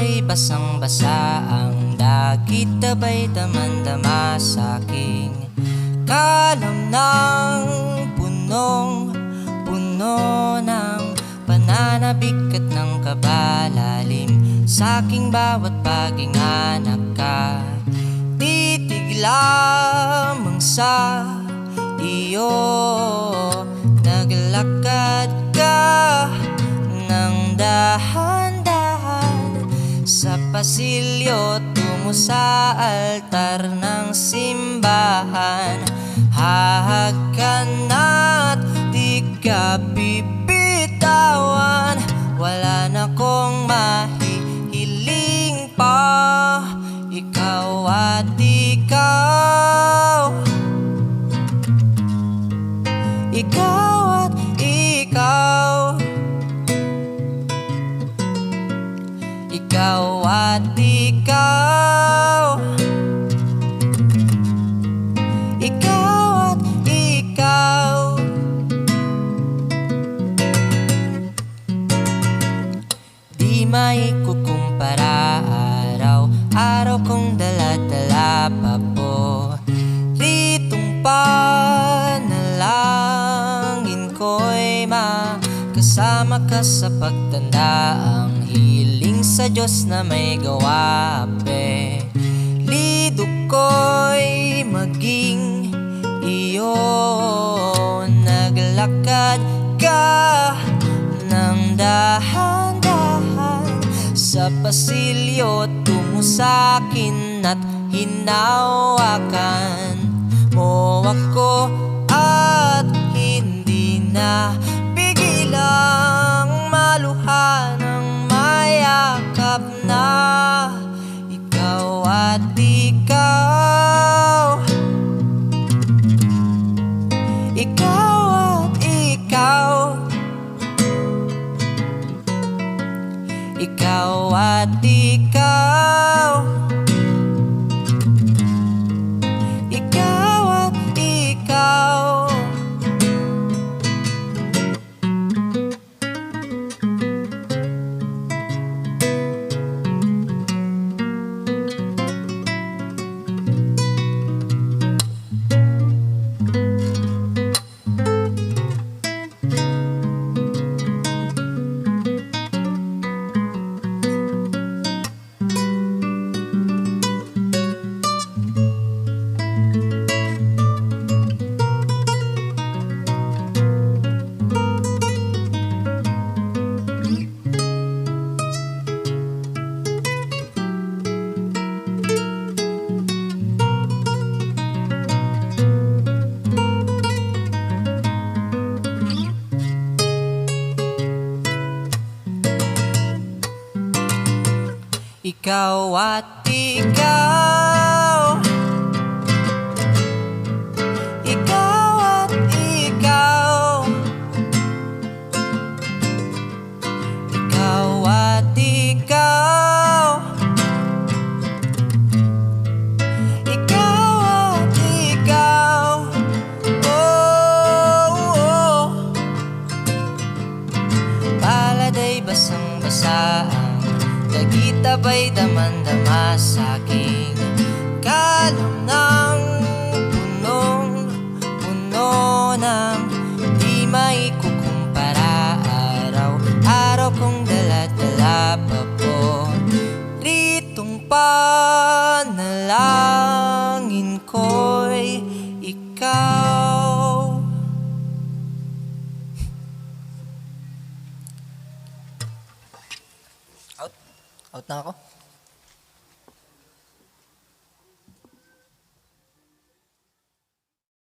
Paladay basang-basa. Ang dagit Tabay damandama sa aking kalam ng punong Puno ng pananabik at ng kabalalim. Sa aking bawat paginganak ka Titig lamang sa iyo. Naglakad pasilyo tungo sa altar ng simbahan. Hahag ka di ka bibitawan. Wala na kong mahihiling pa. Ikaw at ikaw. Ikaw Ikaw at ikaw. Ikaw at ikaw. Di maikukumpara araw Araw kong dala-dala pa po. Ritong panalangin ko'y makasama ka sa pagtanda Ang hiling sa Diyos na may gawape. Lido ko'y maging iyo Naglakad ka ng dahan-dahan. Sa pasilyo tungo sa akin at hinawakan mo ako At hindi na pigilang maluha Ikaw at ikaw Ikaw at ikaw Dagita ba'y damandama sa aking Kalam ng punong Puno ng Out na ako.